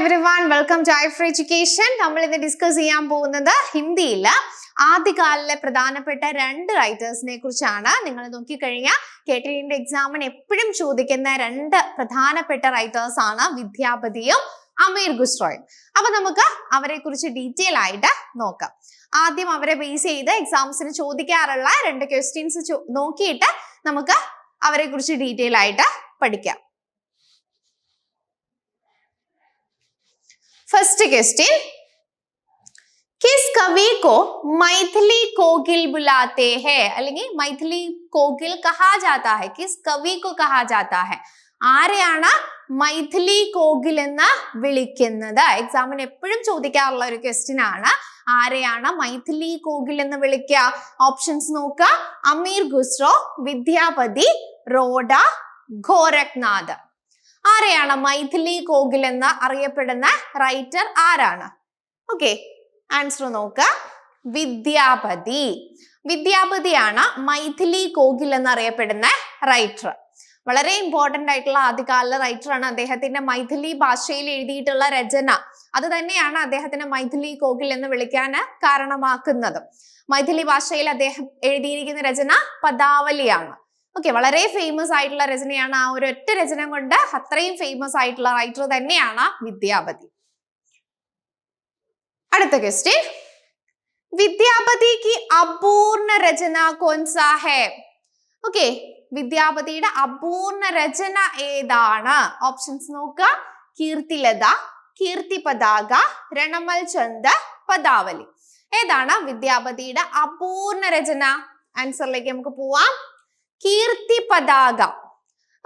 Everyone welcome to I education നമ്മൾ ഇന്ന് discuss ചെയ്യാൻ പോകുന്നത് ഹിന്ദിയിൽ ആദ്യകാലിലെ പ്രധാനപ്പെട്ട രണ്ട് റൈറ്റേഴ്സിനെ കുറിച്ചാണ്. നിങ്ങൾ നോക്കിക്കഴിഞ്ഞാൽ കേട്ടിന്റെ എക്സാമിന് എപ്പോഴും ചോദിക്കുന്ന രണ്ട് പ്രധാനപ്പെട്ട റൈറ്റേഴ്സ് ആണ് വിദ്യാപതിയും അമീർ ഖുസ്രോയും. അപ്പൊ നമുക്ക് അവരെ കുറിച്ച് ഡീറ്റെയിൽ ആയിട്ട് നോക്കാം. ആദ്യം അവരെ ബേസ് ചെയ്ത് എക്സാംസിന് ചോദിക്കാറുള്ള രണ്ട് ക്വസ്റ്റ്യൻസ് നോക്കിയിട്ട് നമുക്ക് അവരെ കുറിച്ച് ഡീറ്റെയിൽ ആയിട്ട് പഠിക്കാം. ഫസ്റ്റ് ക്വസ്റ്റ്യൻ കിസ് കവി കോ മൈഥിലി കോഗിൽ ബുലാത്തെ ഹെ അല്ലെങ്കിൽ മൈഥിലി കോഗിൽ കഹാ ജാത്ത ഹെ കിസ് കവി കോ കഹാ ജാത്ത ഹെ ആരെയാണ് മൈഥിലി കോഗിൽ എന്ന് വിളിക്കുന്നത് എക്സാമിന് എപ്പോഴും ചോദിക്കാറുള്ള ഒരു ക്വസ്റ്റ്യൻ ആണ്. ആരെയാണ് മൈഥിലി കോഗിൽ എന്ന് വിളിക്കുക? ഓപ്ഷൻസ് നോക്കുക. അമീർ ഖുസ്രോ വിദ്യാപതി റോഡ ഗോരഖ്നാഥ് ആരെയാണ്? മൈഥിലി കോഗിൽ എന്ന് അറിയപ്പെടുന്ന റൈറ്റർ ആരാണ്? ഓക്കെ ആൻസർ നോക്ക. വിദ്യാപതി. വിദ്യാപതിയാണ് മൈഥിലി കോഗിൽ എന്നറിയപ്പെടുന്ന റൈറ്റർ വളരെ ഇമ്പോർട്ടന്റ് ആയിട്ടുള്ള ആദ്യകാല റൈറ്ററാണ് അദ്ദേഹത്തിന്റെ മൈഥിലി ഭാഷയിൽ എഴുതിയിട്ടുള്ള രചന. അത് തന്നെയാണ് അദ്ദേഹത്തിന് മൈഥിലി കോകിൽ എന്ന് വിളിക്കാൻ കാരണമാക്കുന്നത്. മൈഥിലി ഭാഷയിൽ അദ്ദേഹം എഴുതിയിരിക്കുന്ന രചന പദാവലിയാണ്. ഓക്കെ വളരെ ഫേമസ് ആയിട്ടുള്ള രചനയാണ് ആ ഒരു ഒറ്റ രചന കൊണ്ട് അത്രയും ഫേമസ് ആയിട്ടുള്ള റൈറ്റർ തന്നെയാണ് വിദ്യാപതി. അടുത്ത ക്വസ്റ്റ്യൻ വിദ്യാപതി കി അപൂർണ രചന കോൻസാ ഹേ ഓക്കെ വിദ്യാപതിയുടെ അപൂർണ രചന ഏതാണ്? ഓപ്ഷൻസ് നോക്കുക. കീർത്തിലത കീർത്തി പതാക രണമൽ ചന്ദ് പദാവലി. ഏതാണ് വിദ്യാപതിയുടെ അപൂർണ രചന? ആൻസറിലേക്ക് നമുക്ക് പോവാം. കീർത്തി പതാക.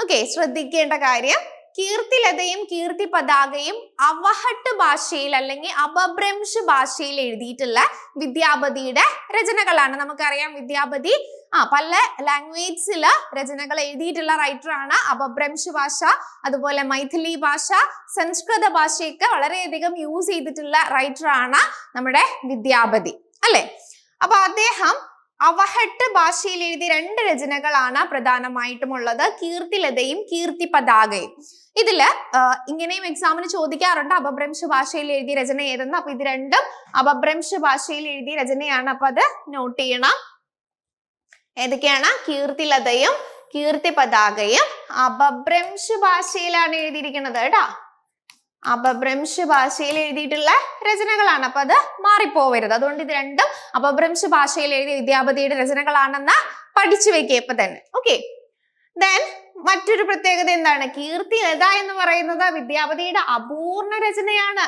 ഓക്കെ ശ്രദ്ധിക്കേണ്ട കാര്യം കീർത്തിലതയും കീർത്തി പതാകയും അവഹട്ട് ഭാഷയിൽ അല്ലെങ്കിൽ അപഭ്രംശ് ഭാഷയിൽ എഴുതിയിട്ടുള്ള വിദ്യാപതിയുടെ രചനകളാണ്. നമുക്കറിയാം വിദ്യാപതി ആ പല ലാംഗ്വേജിൽ രചനകൾ എഴുതിയിട്ടുള്ള റൈറ്റർ ആണ്. അപഭ്രംശ് ഭാഷ അതുപോലെ മൈഥിലി ഭാഷ സംസ്കൃത ഭാഷയൊക്കെ വളരെയധികം യൂസ് ചെയ്തിട്ടുള്ള റൈറ്റർ ആണ് നമ്മുടെ വിദ്യാപതി. അല്ലെ? അപ്പൊ അദ്ദേഹം അവഹട്ട് ഭാഷയിൽ എഴുതിയ രണ്ട് രചനകളാണ് പ്രധാനമായിട്ടും ഉള്ളത് കീർത്തിലതയും കീർത്തി പതാകയും ഇതിൽ ഇങ്ങനെയും എക്സാമിന് ചോദിക്കാറുണ്ട്. അപഭ്രംശ ഭാഷയിൽ എഴുതിയ രചന ഏതെന്ന്? അപ്പൊ ഇത് രണ്ടും അപഭ്രംശ ഭാഷയിൽ എഴുതിയ രചനയാണ്. അപ്പൊ അത് നോട്ട് ചെയ്യണം. ഏതൊക്കെയാണ്? കീർത്തിലതയും കീർത്തി പതാകയും അപഭ്രംശ ഭാഷയിലാണ് എഴുതിയിരിക്കുന്നത് കേട്ടോ. അപഭ്രംശ ഭാഷയിൽ എഴുതിയിട്ടുള്ള രചനകളാണ്. അപ്പൊ അത് മാറിപ്പോവരുത്. അതുകൊണ്ട് ഇത് രണ്ടും അപഭ്രംശ ഭാഷയിൽ എഴുതിയ വിദ്യാപതിയുടെ രചനകളാണെന്ന് പഠിച്ചു വെക്കുക ഇപ്പൊ തന്നെ. ഓക്കെ ദെൻ മറ്റൊരു പ്രത്യേകത എന്താണ്? കീർത്തി ലത എന്ന് പറയുന്നത് വിദ്യാപതിയുടെ അപൂർണ രചനയാണ്.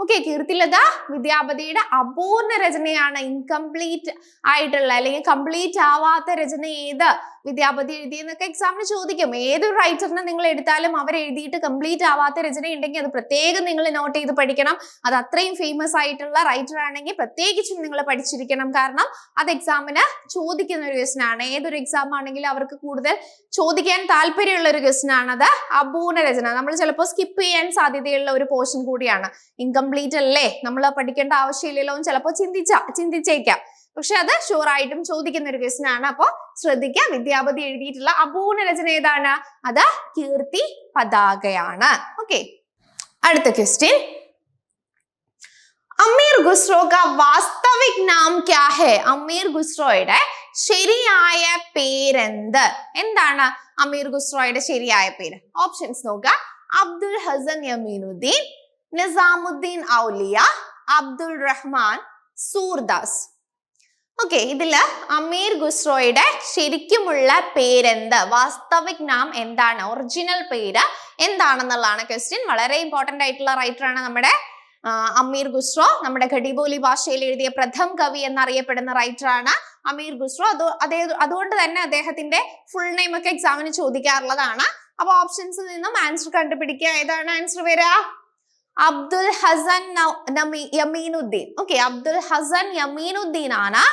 ഓക്കെ കീർത്തിലത വിദ്യാപതിയുടെ അപൂർണ രചനയാണ് ഇൻകംപ്ലീറ്റ് ആയിട്ടുള്ള അല്ലെങ്കിൽ കംപ്ലീറ്റ് ആവാത്ത രചന ഏത് വിദ്യാപതി എഴുതിയെന്നൊക്കെ എക്സാമിന് ചോദിക്കും. ഏതൊരു റൈറ്ററിനെ നിങ്ങൾ എടുത്താലും അവർ എഴുതിയിട്ട് കംപ്ലീറ്റ് ആവാത്ത രചന ഉണ്ടെങ്കിൽ അത് പ്രത്യേകം നിങ്ങൾ നോട്ട് ചെയ്ത് പഠിക്കണം. അത് അത്രയും ഫേമസ് ആയിട്ടുള്ള റൈറ്റർ ആണെങ്കിൽ പ്രത്യേകിച്ചും നിങ്ങൾ പഠിച്ചിരിക്കണം. കാരണം അത് എക്സാമിന് ചോദിക്കുന്ന ഒരു ക്വസ്റ്റൻ ആണ്. ഏതൊരു എക്സാം ആണെങ്കിലും അവർക്ക് കൂടുതൽ ചോദിക്കാൻ താല്പര്യമുള്ള ഒരു ക്വസ്റ്റൻ ആണ്. അത് അപൂർണ രചന. നമ്മൾ ചിലപ്പോൾ സ്കിപ്പ് ചെയ്യാൻ സാധ്യതയുള്ള ഒരു പോർഷൻ കൂടിയാണ്. ഇൻകംപ്ലീറ്റ് അല്ലേ? നമ്മൾ പഠിക്കേണ്ട ആവശ്യമില്ലല്ലോ എന്ന് ചിലപ്പോൾ ചിന്തിച്ച ചിന്തിച്ചേക്കാം. പക്ഷെ അത് ഷുവർ ആയിട്ടും ചോദിക്കുന്ന ഒരു ക്വസ്റ്റൻ ആണ്. അപ്പോൾ ശ്രദ്ധിക്കുക വിദ്യാപതി എഴുതിയിട്ടുള്ള അപൂർണ രചന ഏതാണ്? അത് കീർത്തി പതാകയാണ്. ഓക്കെ അടുത്ത ക്വസ്റ്റ്യൻ അമീർ ഖുസ്രോ വാസ്തവിക് നാം ക്യാ ഹെ? അമീർ ഖുസ്രോയുടെ ശരിയായ പേരെന്ത്? എന്താണ് അമീർ ഖുസ്രോയുടെ ശരിയായ പേര്? ഓപ്ഷൻസ് നോക്കുക അബ്ദുൽ ഹസൻ യമീനുദ്ദീൻ നിസാമുദ്ദീൻ ഔലിയ അബ്ദുൾ റഹ്മാൻ സൂർദാസ്. ഓക്കെ ഇതിൽ അമീർ ഖുസ്രോയുടെ ശരിക്കുമുള്ള പേരെന്ത്? വാസ്തവിക് നാം എന്താണ്? ഒറിജിനൽ പേര് എന്താണെന്നുള്ളതാണ് ക്വസ്റ്റ്യൻ വളരെ ഇമ്പോർട്ടന്റ് ആയിട്ടുള്ള റൈറ്റർ ആണ് നമ്മുടെ അമീർ ഖുസ്രോ. നമ്മുടെ ഘടിബോലി ഭാഷയിൽ എഴുതിയ പ്രഥം കവി എന്നറിയപ്പെടുന്ന റൈറ്റർ ആണ് അമീർ ഖുസ്രോ. അത് അതേ അതുകൊണ്ട് തന്നെ അദ്ദേഹത്തിന്റെ ഫുൾ നെയിം ഒക്കെ എക്സാമിന് ചോദിക്കാറുള്ളതാണ്. അപ്പൊ ഓപ്ഷൻസിൽ നിന്നും ആൻസർ കണ്ടുപിടിക്കുക. ഏതാണ് ആൻസർ വരിക? അബ്ദുൽ ഹസൻ യമീനുദ്ദീൻ. ഓക്കെ അബ്ദുൽ ഹസൻ യമീനുദ്ദീൻ ആണ്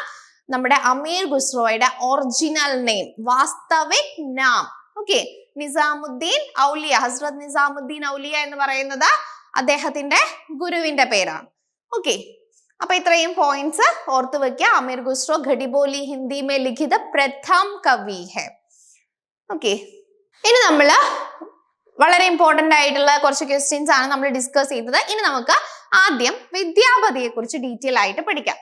നമ്മുടെ അമീർ ഖുസ്രോയുടെ ഒറിജിനൽ നെയിം വാസ്തവിക് നാം. ഓക്കെ നിസാമുദ്ദീൻ ഔലിയ ഹസ്രത് നിസാമുദ്ദീൻ ഔലിയ എന്ന് പറയുന്നത് അദ്ദേഹത്തിന്റെ ഗുരുവിന്റെ പേരാണ്. ഓക്കെ അപ്പൊ ഇത്രയും പോയിന്റ്സ് ഓർത്തു വെക്കുക അമീർ ഖുസ്രോ ഘടിബോലി ഹിന്ദി മേ ലിഖിത പ്രഥം കവി ഹെ. ഓക്കെ ഇനി നമ്മൾ വളരെ ഇമ്പോർട്ടന്റ് ആയിട്ടുള്ള കുറച്ച് ക്വസ്റ്റ്യൻസ് ആണ് നമ്മൾ ഡിസ്കസ് ചെയ്തത് ഇനി നമുക്ക് ആദ്യം വിദ്യാപതിയെ കുറിച്ച് ഡീറ്റെയിൽ ആയിട്ട് പഠിക്കാം.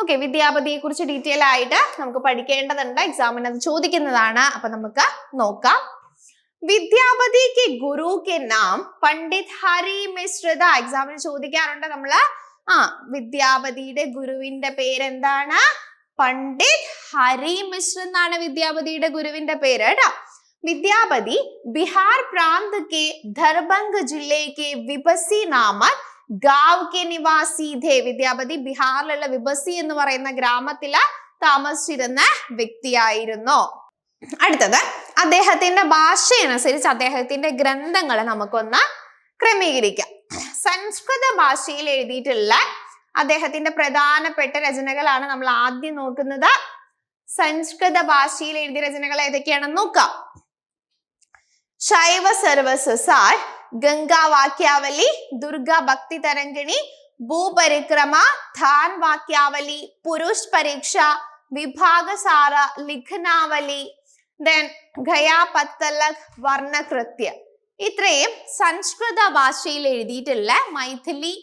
ഓക്കെ വിദ്യാപതിയെ കുറിച്ച് ഡീറ്റെയിൽ ആയിട്ട് നമുക്ക് പഠിക്കേണ്ടതുണ്ട്. എക്സാമിന് അത് ചോദിക്കുന്നതാണ്. അപ്പൊ നമുക്ക് നോക്കാം. വിദ്യാപതി കെ ഗുരു കെ നാം പണ്ഡിത് ഹരി മിശ്രിത എക്സാമിന് ചോദിക്കാറുണ്ട് നമ്മൾ. ആ വിദ്യാപതിയുടെ ഗുരുവിന്റെ പേരെന്താണ്? പണ്ഡിത് ഹരി മിശ്ര എന്നാണ് വിദ്യാപതിയുടെ ഗുരുവിന്റെ പേര് കേട്ടോ. വിദ്യാപതി ബിഹാർ പ്രാന്ത് കെ ദർഭംഗ് जिले के വിബസി നാമക് ഗാവ് കെ നിവാസി ധേ വിദ്യാപതി ബിഹാറിലുള്ള വിബസി എന്ന് പറയുന്ന ഗ്രാമത്തിൽ താമസിച്ചിരുന്ന വ്യക്തിയായിരുന്നു. അടുത്തത് അദ്ദേഹത്തിന്റെ ഭാഷയനുസരിച്ച് അദ്ദേഹത്തിന്റെ ഗ്രന്ഥങ്ങൾ നമുക്കൊന്ന് ക്രമീകരിക്കാം. സംസ്കൃത ഭാഷയിൽ എഴുതിയിട്ടുള്ള അദ്ദേഹത്തിന്റെ പ്രധാനപ്പെട്ട രചനകളാണ് നമ്മൾ ആദ്യം നോക്കുന്നത്. സംസ്കൃത ഭാഷയിൽ എഴുതിയ രചനകൾ ഏതൊക്കെയാണെന്ന് നോക്കാം. ശൈവ സർവസസാർ ഗംഗാ വാക്യാവലി ദുർഗ ഭക്തി തരംഗിണി ഭൂപരിക്രമ ധാൻ വാക്യാവലി പുരുഷ് പരീക്ഷ വിഭാഗസാര ലിഖനാവലി ദെൻ ഖയാപത്തലക് വർണകൃത്യ. ഇത്രയും സംസ്കൃത ഭാഷയിൽ എഴുതിയിട്ടുള്ള മൈഥിലി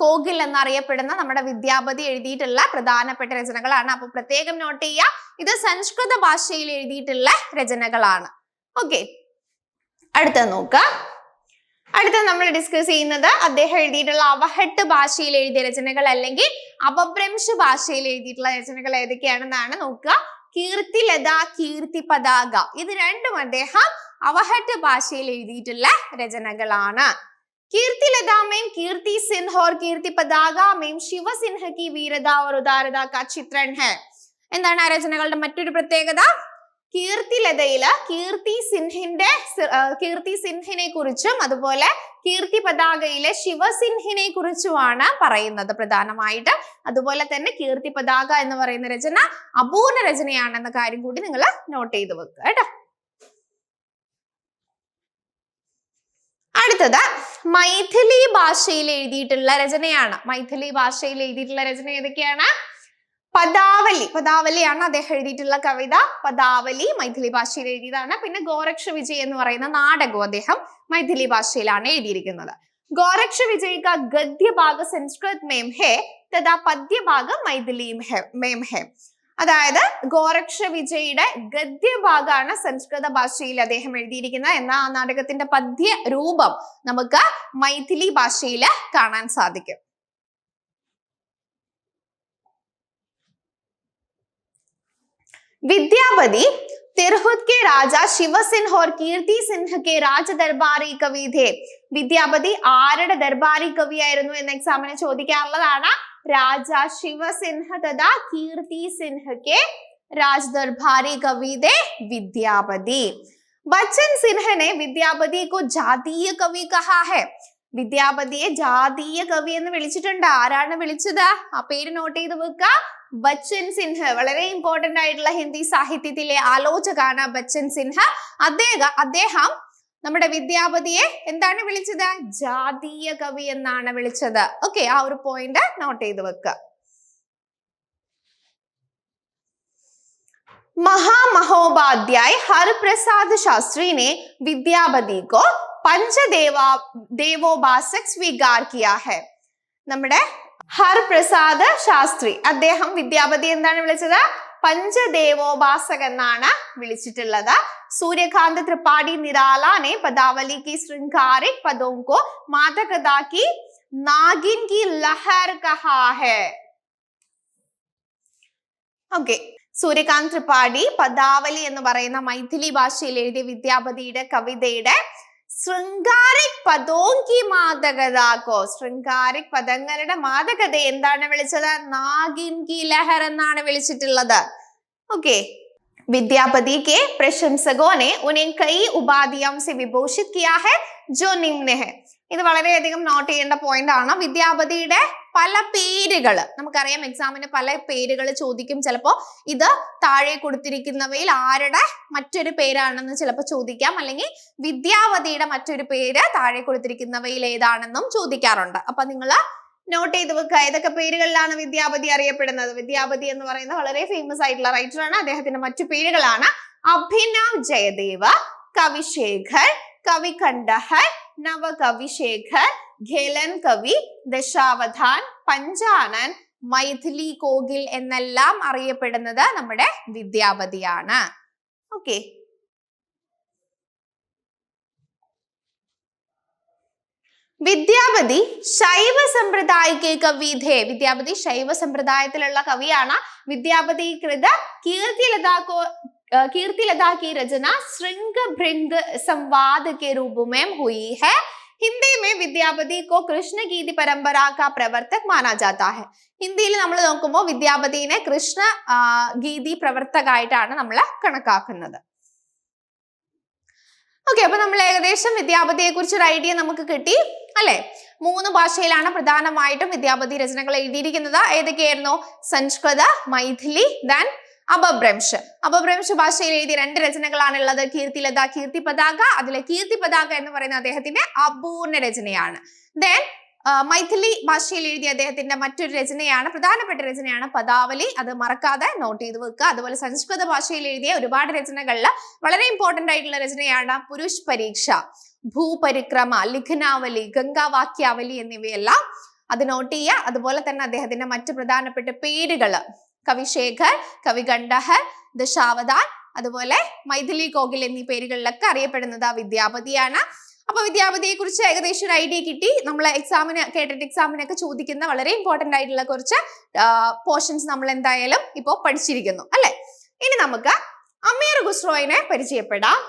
കോഗിൽ എന്നറിയപ്പെടുന്ന നമ്മുടെ വിദ്യാപതി എഴുതിയിട്ടുള്ള പ്രധാനപ്പെട്ട രചനകളാണ്. അപ്പൊ പ്രത്യേകം നോട്ട് ചെയ്യുക ഇത് സംസ്കൃത ഭാഷയിൽ എഴുതിയിട്ടുള്ള രചനകളാണ്. ഓക്കെ അടുത്ത നോക്കുക അടുത്ത നമ്മൾ ഡിസ്കസ് ചെയ്യുന്നത് അദ്ദേഹം എഴുതിയിട്ടുള്ള അവഹട്ട് ഭാഷയിൽ എഴുതിയ രചനകൾ അല്ലെങ്കിൽ അപഭ്രംശ ഭാഷയിൽ എഴുതിയിട്ടുള്ള രചനകൾ ഏതൊക്കെയാണെന്നാണ് നോക്കുക. കീർത്തിലത കീർത്തി പതാക. ഇത് രണ്ടും അദ്ദേഹം അവഹട്ട് ഭാഷയിൽ എഴുതിയിട്ടുള്ള രചനകളാണ്. കീർത്തി മേം കീർത്തി സിൻഹ ഓർ കീർത്തി പതാകാമേം ശിവസിൻഹ കി വീരത ഓർ ഉദാരത കാ ചിത്രം ഹെ. എന്താണ് ആ രചനകളുടെ മറ്റൊരു പ്രത്യേകത? കീർത്തി സിൻഹിന്റെ സി- ആ, കീർത്തി സിൻഹിനെ കുറിച്ചും അതുപോലെ കീർത്തി പതാകയിലെ ശിവസിൻഹിനെ കുറിച്ചുമാണ് പറയുന്നത് പ്രധാനമായിട്ട്. അതുപോലെ തന്നെ കീർത്തി പതാക എന്ന് പറയുന്ന രചന അപൂർണ രചനയാണെന്ന കാര്യം കൂടി നിങ്ങൾ നോട്ട് ചെയ്ത് വെക്കുക കേട്ടോ. അടുത്തത് മൈഥിലി ഭാഷയിൽ എഴുതിയിട്ടുള്ള രചനയാണ്. മൈഥിലി ഭാഷയിൽ എഴുതിയിട്ടുള്ള രചന ഏതൊക്കെയാണ്? പദാവലി. പദാവലിയാണ് അദ്ദേഹം എഴുതിയിട്ടുള്ള കവിത. പദാവലി മൈഥിലി ഭാഷയിൽ എഴുതിയതാണ്. പിന്നെ ഗോരക്ഷ വിജയ് എന്ന് പറയുന്ന നാടകവും അദ്ദേഹം മൈഥിലി ഭാഷയിലാണ് എഴുതിയിരിക്കുന്നത്. ഗോരക്ഷ വിജയ് കാ ഗദ്യഭാഗ സംസ്കൃത് മേം ഹെ തഥാ പദ്യഭാഗ മൈഥിലി മേം ഹെ. അതായത് ഗോരക്ഷ വിജയുടെ ഗദ്യഭാഗമാണ് സംസ്കൃത ഭാഷയിൽ അദ്ദേഹം എഴുതിയിരിക്കുന്നത് എന്ന ആ നാടകത്തിന്റെ പദ്യ രൂപം നമുക്ക് മൈഥിലി ഭാഷയിൽ കാണാൻ സാധിക്കും. विद्यापति तिरहुत के राजा शिव सिंह और कीर्ति सिंह के राज दरबारी कवि थे വിദ്യാപതി ആരുടെ ദർബാരി കവിയായിരുന്നു എന്ന എക്സാമിന് ചോദിക്കാറുള്ളതാണ് രാജ ശിവസിൻഹ തഥാ കീർത്തി സിൻഹ के राज दरबारी कवि थे विद्यापति बच्चन सिन्हा ने विद्यापति को जातीय कवि कहा है വിദ്യാപതിയെ ജാതീയ കവി എന്ന് വിളിച്ചിട്ടുണ്ട് ആരാണ് വിളിച്ചത് ആ പേര് നോട്ട് ചെയ്ത് വെക്കുക ബച്ചൻ സിൻഹ വളരെ ഇമ്പോർട്ടന്റ് ആയിട്ടുള്ള ഹിന്ദി സാഹിത്യത്തിലെ ആലോചകാണ് ബച്ചൻ സിൻഹ അദ്ദേഹം അദ്ദേഹം നമ്മുടെ വിദ്യാപതിയെ എന്താണ് വിളിച്ചത് ജാതീയ കവി എന്നാണ് വിളിച്ചത് ഓക്കെ ആ ഒരു പോയിന്റ് നോട്ട് ചെയ്ത് വെക്കുക महामहोपाध्याय हरप्रसाद शास्त्री ने विद्यापति को പഞ്ചദേവാ ദേവോപാസക് സ്വീകാർക്കിയ ഹെ. നമ്മുടെ ഹർപ്രസാദ് ശാസ്ത്രി. അദ്ദേഹം വിദ്യാപതി എന്താണ് വിളിച്ചത്? പഞ്ചദേവോപാസക് എന്നാണ് വിളിച്ചിട്ടുള്ളത്. സൂര്യകാന്ത് ത്രിപാഠി നിരാലാനെ പദാവലി കി ശൃംഗാരി പദോങ്കോ മാതകഥാക്കി നാഗിൻ കി ലഹർ കഹാഹെ ഓക്കെ. സൂര്യകാന്ത് ത്രിപാഠി പദാവലി എന്ന് പറയുന്ന മൈഥിലി ഭാഷയിൽ എഴുതിയ വിദ്യാപതിയുടെ കവിതയുടെ ശൃംഗാരിക് പദോങ്കി മാതകതാക്കോ ശൃംഗാരിക് പദങ്ങളുടെ മാതകത എന്താണ് വിളിച്ചത്? നാഗിൻ കി ലഹർ എന്നാണ് വിളിച്ചിട്ടുള്ളത്. ഓക്കെ विद्यापति के प्रशंसकों ने उन्हें कई उपाधियों से विभूषित किया है जो निम्न है ഇത് വളരെയധികം നോട്ട് ചെയ്യേണ്ട പോയിന്റ് ആണ് വിദ്യാപതിയുടെ പല പേരുകൾ നമുക്കറിയാം എക്സാമിന് പല പേരുകൾ ചോദിക്കും ചിലപ്പോൾ ഇത് താഴെ കൊടുത്തിരിക്കുന്നവയിൽ ആരുടെ മറ്റൊരു പേരാണെന്ന് ചിലപ്പോൾ ചോദിക്കാം അല്ലെങ്കിൽ വിദ്യാവതിയുടെ മറ്റൊരു പേര് താഴെ കൊടുത്തിരിക്കുന്നവയിൽ ഏതാണെന്നും ചോദിക്കാറുണ്ട് അപ്പൊ നിങ്ങൾ നോട്ട് ചെയ്ത് വെക്കുക. ഏതൊക്കെ പേരുകളിലാണ് വിദ്യാപതി അറിയപ്പെടുന്നത്? വിദ്യാപതി എന്ന് പറയുന്ന വളരെ ഫേമസ് ആയിട്ടുള്ള റൈറ്റർ ആണ്. അദ്ദേഹത്തിന്റെ മറ്റു പേരുകളാണ് അഭിനവ് ജയദേവ കവിശേഖർ കവി കണ്ഠഹർ നവകവിശേഖർ ഖേലൻ കവി ദശാവധാൻ പഞ്ചാനൻ മൈഥിലി കോകിൽ എന്നെല്ലാം അറിയപ്പെടുന്നത് നമ്മുടെ വിദ്യാപതിയാണ്. ഓക്കെ വിദ്യാപതി ശൈവ സമ്പ്രദായിക്ക് കവി ധേ വിദ്യാപതി ശൈവ സമ്പ്രദായത്തിലുള്ള കവിയാണ് വിദ്യാപതി കൃത കീർത്തിലതാക്കോ कीर्तिलता की रचना श्रृंग भृंग संवाद के रूप में हुई है हिंदी में विद्यापति को कृष्ण गीति परंपरा का प्रवर्तक माना जाता है ഹിന്ദിയിൽ നമ്മൾ നോക്കുമ്പോൾ വിദ്യാപതിനെ കൃഷ്ണ ആ, ഗീതി പ്രവർത്തകമായിട്ടാണ് നമ്മൾ കണക്കാക്കുന്നത് ഓക്കെ അപ്പൊ നമ്മൾ ഏകദേശം വിദ്യാപതിയെ കുറിച്ച് ഒരു ഐഡിയ നമുക്ക് കിട്ടി അല്ലെ? മൂന്ന് ഭാഷയിലാണ് പ്രധാനമായിട്ടും വിദ്യാപതി രചനകൾ എഴുതിയിരിക്കുന്നത്. ഏതൊക്കെയായിരുന്നു? സംസ്കൃത മൈഥിലി ദാൻ അപഭ്രംശ്. അപഭ്രംശ ഭാഷയിൽ എഴുതിയ രണ്ട് രചനകളാണ് ഉള്ളത് കീർത്തിലത കീർത്തി പതാക. അതിലെ കീർത്തി പതാക എന്ന് പറയുന്ന അദ്ദേഹത്തിന്റെ അപൂർണ രചനയാണ്. ദെൻ മൈഥിലി ഭാഷയിൽ എഴുതിയ അദ്ദേഹത്തിന്റെ മറ്റൊരു രചനയാണ് പ്രധാനപ്പെട്ട രചനയാണ് പദാവലി. അത് മറക്കാതെ നോട്ട് ചെയ്ത് വെക്കുക. അതുപോലെ സംസ്കൃത ഭാഷയിൽ എഴുതിയ ഒരുപാട് രചനകളിൽ വളരെ ഇമ്പോർട്ടന്റ് ആയിട്ടുള്ള രചനയാണ് പുരുഷ് പരീക്ഷ. ഭൂപരിക്രമ ലിഖനാവലി ഗംഗാവാക്യാവലി എന്നിവയെല്ലാം അത് നോട്ട് ചെയ്യുക. അതുപോലെ തന്നെ അദ്ദേഹത്തിന്റെ മറ്റ് പ്രധാനപ്പെട്ട പേരുകൾ കവിശേഖർ കവി ഗണ്ഡഹർ ദശാവതാൻ അതുപോലെ മൈഥിലി കോകിൽ എന്നീ പേരുകളിലൊക്കെ അറിയപ്പെടുന്നത് ആ വിദ്യാപതിയാണ്. അപ്പൊ വിദ്യാപതിയെ കുറിച്ച് ഏകദേശം ഒരു ഐഡിയ കിട്ടി നമ്മൾ എക്സാമിന് കേട്ടിട്ട് എക്സാമിനൊക്കെ ചോദിക്കുന്ന വളരെ ഇമ്പോർട്ടന്റ് ആയിട്ടുള്ള കുറച്ച് പോർഷൻസ് നമ്മൾ എന്തായാലും ഇപ്പോൾ പഠിച്ചിരിക്കുന്നു അല്ലെ ഇനി നമുക്ക് അമീർ ഖുസ്രോയിനെ പരിചയപ്പെടാം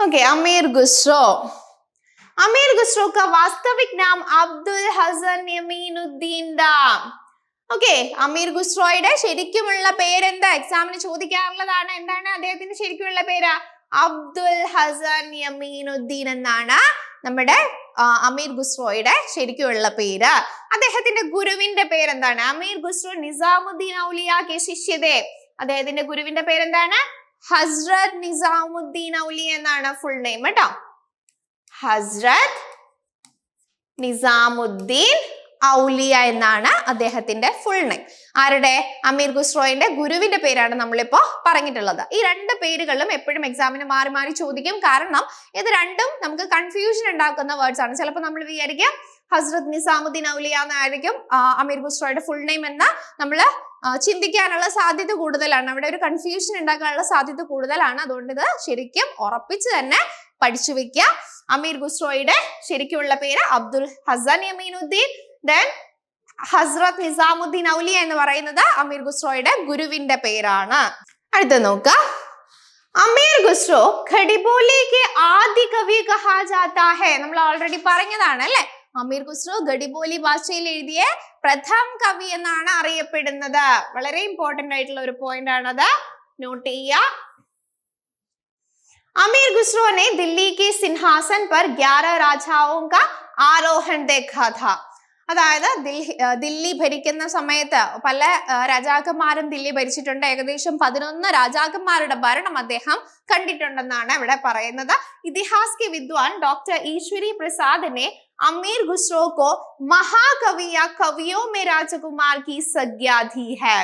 ओके अमीर खुसरो अमीर खुसरो का वास्तविक नाम അബ്ദുൽ ഹസൻ യമീനുദ്ദീൻ ദാ ഓക്കെ അമീർ ഖുസ്രോയുടെ ശരിക്കുമുള്ള പേരെന്താ എക്സാമിന് ചോദിക്കാറുള്ളതാണ് എന്താണ് അദ്ദേഹത്തിന്റെ ശരിക്കുമുള്ള പേര് അബ്ദുൽ ഹസൻ യമീനുദ്ദീൻ എന്നാണ് നമ്മുടെ അമീർ ഖുസ്രോയുടെ ശരിക്കുമുള്ള പേര്. അദ്ദേഹത്തിന്റെ ഗുരുവിന്റെ പേരെന്താണ്? അമീർ ഖുസ്രോ നിസാമുദ്ദീൻ ഔലിയ കെ ശിഷ്യതേ. അദ്ദേഹത്തിന്റെ ഗുരുവിന്റെ പേരെന്താണ്? ഹസ്രത് നിസാമുദ്ദീൻ ഔലിയ എന്നാണ് ഫുൾ നെയിം കേട്ടോ ഹസ്രത് നിസാമുദ്ദീൻ ഔലിയ എന്നാണ് അദ്ദേഹത്തിന്റെ ഫുൾ നെയിം ആരുടെ? അമീർ ഖുസ്രോയിന്റെ ഗുരുവിന്റെ പേരാണ് നമ്മളിപ്പോ പറഞ്ഞിട്ടുള്ളത്. ഈ രണ്ട് പേരുകളിലും എപ്പോഴും എക്സാമിന് മാറി മാറി ചോദിക്കും. കാരണം ഇത് രണ്ടും നമുക്ക് കൺഫ്യൂഷൻ ഉണ്ടാക്കുന്ന വേർഡ്സ് ആണ്. ചിലപ്പോൾ നമ്മൾ വിചാരിക്കും ഹസ്രത് നിസാമുദ്ദീൻ ഔലിയ എന്നായിരിക്കും അമീർ ഖുസ്രോയുടെ ഫുൾ നെയിം എന്ന് നമ്മൾ ചിന്തിക്കാനുള്ള സാധ്യത കൂടുതലാണ്. അവിടെ ഒരു കൺഫ്യൂഷൻ ഉണ്ടാക്കാനുള്ള സാധ്യത കൂടുതലാണ്. അതുകൊണ്ട് ഇത് ശരിക്കും ഉറപ്പിച്ച് തന്നെ പഠിച്ചു വെക്കുക അമീർ ഖുസ്രോയുടെ ശരിക്കുള്ള പേര് അബ്ദുൽ ഹസൻ യമീനുദ്ദീൻ. ദെൻ ഹസ്രത് നിസാമുദ്ദീൻ ഔലിയ എന്ന് പറയുന്നത് അമീർ ഖുസ്രോയുടെ ഗുരുവിന്റെ പേരാണ് അടുത്ത നോക്ക അമീർ ഖുസ്രോ ഖഡിബോലിക്ക് ആദ്യ കവി കഹാ ജാത്താ ഹെ നമ്മൾ ഓൾറെഡി പറഞ്ഞതാണ് അല്ലെ അമീർ ഖുസ്രോ ഗഡിബോലി ഭാഷയിൽ എഴുതിയ പ്രഥം കവി എന്നാണ് അറിയപ്പെടുന്നത് വളരെ ഇമ്പോർട്ടന്റ് ആയിട്ടുള്ള ഒരു പോയിന്റ് ആണത് നോട്ട് ചെയ്യുക अमीर खुसरो ने दिल्ली के सिंहासन पर 11 राजाओं का आरोहण देखा था അതായത് ദില്ലി ദില്ലി ഭരിക്കുന്ന സമയത്ത് പല രാജാക്കന്മാരും ദില്ലി ഭരിച്ചിട്ടുണ്ട്. ഏകദേശം പതിനൊന്ന് രാജാക്കന്മാരുടെ ഭരണം അദ്ദേഹം കണ്ടിട്ടുണ്ടെന്നാണ് ഇവിടെ പറയുന്നത്. ഇതിഹാസ് വിദ്വാൻ ഡോക്ടർ ഈശ്വരി പ്രസാദിനെ അമീർ ഖുസ്രോ കോ മഹാകവി യാ കവിയോ മേ രാജകുമാർ കി സഗ്യാധി ഹെ.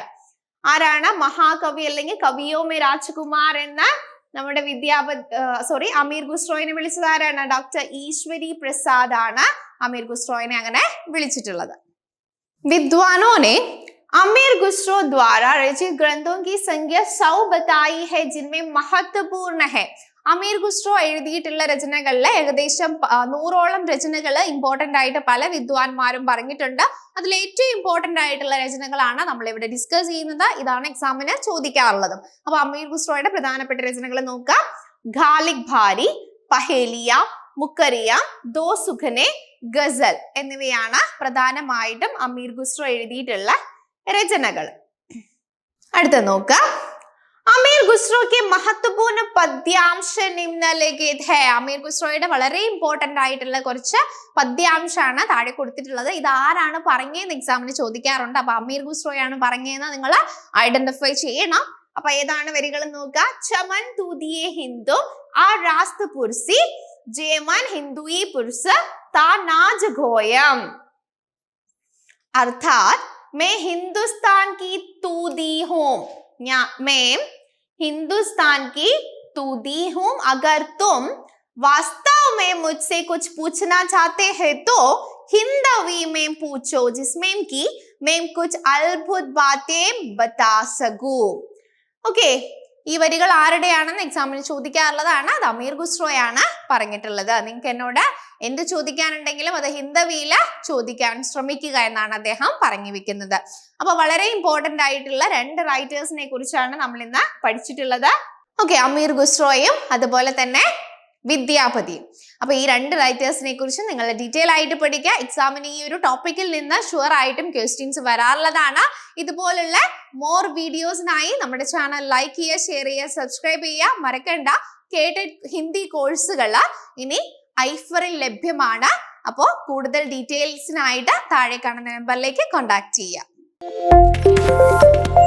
ആരാണ് മഹാകവി അല്ലെങ്കിൽ കവിയോ മേ രാജകുമാർ എന്ന നമ്മുടെ വിദ്യാപ സോറി അമീർ ഖുസ്റോയിനെ വിളിച്ചത് ആരാണ്? ഡോക്ടർ ഈശ്വരി പ്രസാദ് ആണ് അമീർ ഖുസ്റോയിനെ അങ്ങനെ വിളിച്ചിട്ടുള്ളത്. വിദ്വാനോനെ अमीर खुसरो द्वारा रचित ग्रंथों की संख्या सौ बताई है जिनमें महत्वपूर्ण है അമീർ ഖുസ്രോ എഴുതിയിട്ടുള്ള രചനകളിൽ ഏകദേശം പ- ആ, നൂറോളം രചനകൾ ഇമ്പോർട്ടന്റ് ആയിട്ട് പല വിദ്വാൻമാരും പറഞ്ഞിട്ടുണ്ട് അതിൽ ഏറ്റവും ഇമ്പോർട്ടന്റ് ആയിട്ടുള്ള രചനകളാണ് നമ്മൾ ഇവിടെ ഡിസ്കസ് ചെയ്യുന്നത് ഇതാണ് എക്സാമിന് ചോദിക്കാറുള്ളതും അപ്പൊ അമീർ ഖുസ്രോയുടെ പ്രധാനപ്പെട്ട രചനകൾ നോക്കാം ഖാലിക് ഭാരി പഹേലിയ മുക്കറിയ ദോ സുഖനെ ഗസൽ എന്നിവയാണ് പ്രധാനമായിട്ടും അമീർ ഖുസ്രോ എഴുതിയിട്ടുള്ള രചനകൾ അടുത്ത നോക്കുക അമീർ ഖുസ്രോക്ക് മഹത്വപൂർണ പദ്യാംശ നിമ്നലിഖിത് അമീർ ഖുസ്രോയുടെ വളരെ ഇമ്പോർട്ടന്റ് ആയിട്ടുള്ള കുറച്ച് പദ്യാംശമാണ് താഴെ കൊടുത്തിട്ടുള്ളത്. ഇത് ആരാണ് പറഞ്ഞതെന്ന് എക്സാമിന് ചോദിക്കാറുണ്ട്. അപ്പൊ അമീർ ഖുസ്രോയാണ് പറഞ്ഞതെന്ന് നിങ്ങൾ ഐഡന്റിഫൈ ചെയ്യണം. അപ്പൊ ഏതാണ് വരികൾ നോക്കുക. ചമൻ തൂതിയെ ഹിന്ദു ആ രാസ്ത് പുർസി ജേമൻ ഹിന്ദുയി പുരുസ് താ നാജ് ഗോയം. അർത്ഥാത് मैं हिंदुस्तान की तू दी हूँ। या मैं हिंदुस्तान की तू दी हूँ। अगर तुम वास्तव में मुझसे कुछ पूछना चाहते हैं तो हिंदवी में पूछो जिसमें कि मैं कुछ अद्भुत बातें बता सकू। ओके okay, ഈ വരികൾ ആരുടെയാണെന്ന് എക്സാമിന് ചോദിക്കാറുള്ളതാണ്. അത് അമീർ ഖുസ്രോയാണ് പറഞ്ഞിട്ടുള്ളത്. നിങ്ങൾക്ക് എന്നോട് എന്ത് ചോദിക്കാനുണ്ടെങ്കിലും അത് ഹിന്ദവിയില ചോദിക്കാൻ ശ്രമിക്കുക എന്നാണ് അദ്ദേഹം പറഞ്ഞു വെക്കുന്നത്. അപ്പൊ വളരെ ഇമ്പോർട്ടന്റ് ആയിട്ടുള്ള രണ്ട് റൈറ്റേഴ്സിനെ കുറിച്ചാണ് നമ്മൾ ഇന്ന് പഠിച്ചിട്ടുള്ളത്. ഓക്കെ അമീർ ഖുസ്രോയും അതുപോലെ തന്നെ വിദ്യാപതിയും അപ്പൊ ഈ രണ്ട് റൈറ്റേഴ്സിനെ കുറിച്ച് നിങ്ങൾ ഡീറ്റെയിൽ ആയിട്ട് പഠിക്കുക എക്സാമിന് ഈ ഒരു ടോപ്പിക്കിൽ നിന്ന് ഷുവർ ആയിട്ടും ക്വസ്റ്റ്യൻസ് വരാറുള്ളതാണ്. ഇതുപോലുള്ള മോർ വീഡിയോസിനായി നമ്മുടെ ചാനൽ ലൈക്ക് ചെയ്യുക ഷെയർ ചെയ്യുക സബ്സ്ക്രൈബ് ചെയ്യുക. മറക്കണ്ട. കേട്ട ഹിന്ദി കോഴ്സുകൾ ഇനി ഐഫറിൽ ലഭ്യമാണ്. അപ്പോൾ കൂടുതൽ ഡീറ്റെയിൽസിനായിട്ട് താഴെ കാണുന്ന നമ്പറിലേക്ക് കോൺടാക്ട് ചെയ്യുക.